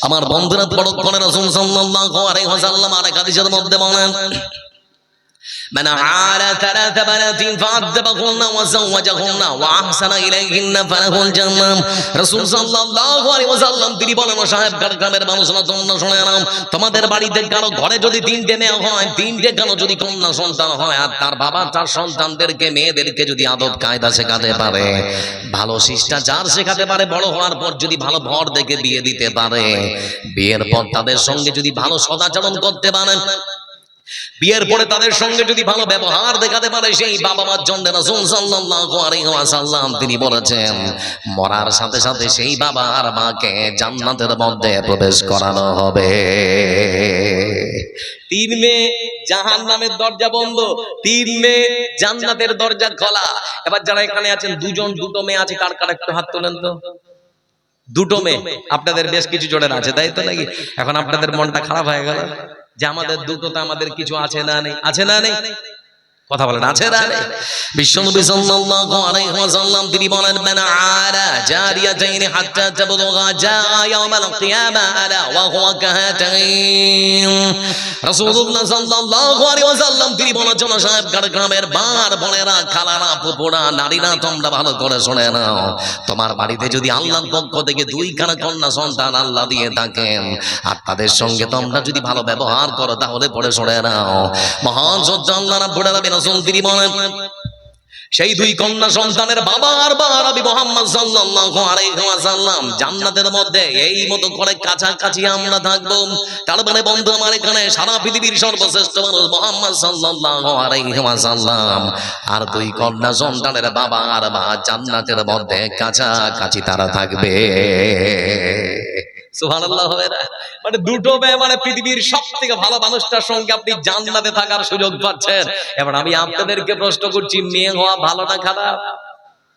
আমার বন্ধুরা বড় করে রাসূল সাল্লাল্লাহু হাজার আল্লাহ আরেক হাদিসের মধ্যে বলেন من عال ثلاث بنات فعذبهن وزوجهن واحسن اليهن فله الجنه রাসূল সাল্লাল্লাহু আলাইহি ওয়াসাল্লাম তিনি বলেন ও সাহেব গ্রামের মানুষরা তোমরা শুনে নাও তোমাদের বাড়িতে কারো ঘরে যদি তিনটে মেয়ে হয় তিনটে কারো যদি কন্যা সন্তান হয় আর তার বাবা তার সন্তানদেরকে মেয়েদেরকে যদি আদব কায়দা শেখাতে পারে ভালো শিষ্টাচার শেখাতে পারে বড় হওয়ার পর যদি ভালো ভর দেখে বিয়ে দিতে পারে বিয়ের পর তাদের সঙ্গে যদি ভালো সদাচরণ করতে পারেন বিয়ের পরে তাদের সঙ্গে যদি ভালো ব্যবহার দেখাতে পারে সেই বাবা মার জন্য রাসূল সাল্লাল্লাহু আলাইহি ওয়াসাল্লাম তিনি বলেছেন মরার সাথে সাথে সেই বাবা আর মাকে জান্নাতের মধ্যে প্রবেশ করানো হবে। তিন মেয়ে জাহান নামের দরজা বন্ধ তিন মেয়ে জান্নাতের দরজা খোলা। এবার যারা এখানে আছেন দুজন দুটো মেয়ে আছে কার কার একটু হাত তোলেন তো? দুটো মেয়ে। আপনাদের বেশ কিছু জনের আছে তাই তো নাকি? এখন আপনাদের মনটা খারাপ হয়ে গেল। যে আমাদের দুটোতে আমাদের কিছু আছে না নেই আছে না নেই? কথা বলেন, আছে তোমরা বাড়িতে যদি আল্লাহর পক্ষ থেকে দুই খানা কন্যা সন্তান আল্লাহ দিয়ে থাকেন, আর তাদের সঙ্গে তোমরা যদি ভালো ব্যবহার করো, তাহলে পরে শুনে নাও। মহান সহ্য আল্লাহ রাসূল তিনি বলেন সেই দুই কন্যা সন্তানের মুহাম্মদ সাল্লাল্লাহু আলাইহি ওয়াসাল্লাম জান্নাতের মধ্যে এই মতো করে কাছাকাছি আমরা থাকব। তার মানে বন্ধু আমার এখানে সারা পৃথিবীর সর্বশ্রেষ্ঠ মানুষ মুহাম্মদ সাল্লাল্লাহু আলাইহি ওয়াসাল্লাম। আর দুই কন্যা সন্তানের বাবা আর মা জান্নাতের মধ্যে কাছাকাছি তারা থাকবে। সুবহানাল্লাহ হবে না মানে দুটো মেয়ে মানে পৃথিবীর সব থেকে ভালো মানুষটার সঙ্গে আপনি জান্নাতে থাকার সুযোগ পাচ্ছেন। এবার আমি আপনাদেরকে প্রশ্ন করছি, মেয়ে হওয়া ভালো না খারাপ?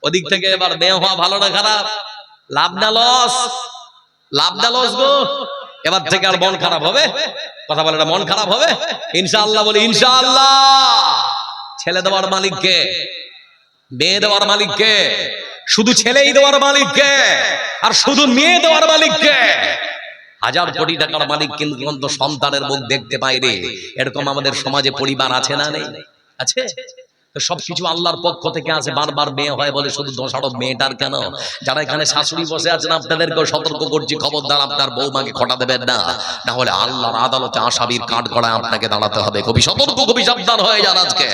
ওদিক থেকে এবার মেয়ে হওয়া ভালো না খারাপ? লাভ না লস? লাভ না লস গো। এবার থেকে আর মন খারাপ হবে? কথা বলে মন খারাপ হবে? ইনশাআল্লাহ বলি, ইনশাআল্লাহ। ছেলে দেওয়ার মালিককে মেয়ে দেওয়ার মালিককে শুধু ছেলেই দেওয়ার মালিককে আর শুধু মেয়ে দেওয়ার মালিককে হাজার কোটি টাকার মালিক কিন্তু সন্তানের মুখ দেখতে পাই রে। এরকম আমাদের সমাজে পরিবার আছে না নেই? আছে? সবকিছু আল্লাহর পক্ষ থেকে আছে, বারবার মেয়ে হয় বলে শুধু দোষারোপ মেয়েটার কেন? যারা এখানে শাশুড়ি বসে আছেন, আপনাদেরকেও সতর্ক করছি, খবরদার আপনার বৌমাকে খটা দেবেন না। না হলে আল্লাহর আদালতে আসামির কাঠ গড়ায় আপনাকে দাঁড়াতে হবে। কবি সতর্ক কবি সাবধান হয়ে যান আজকে।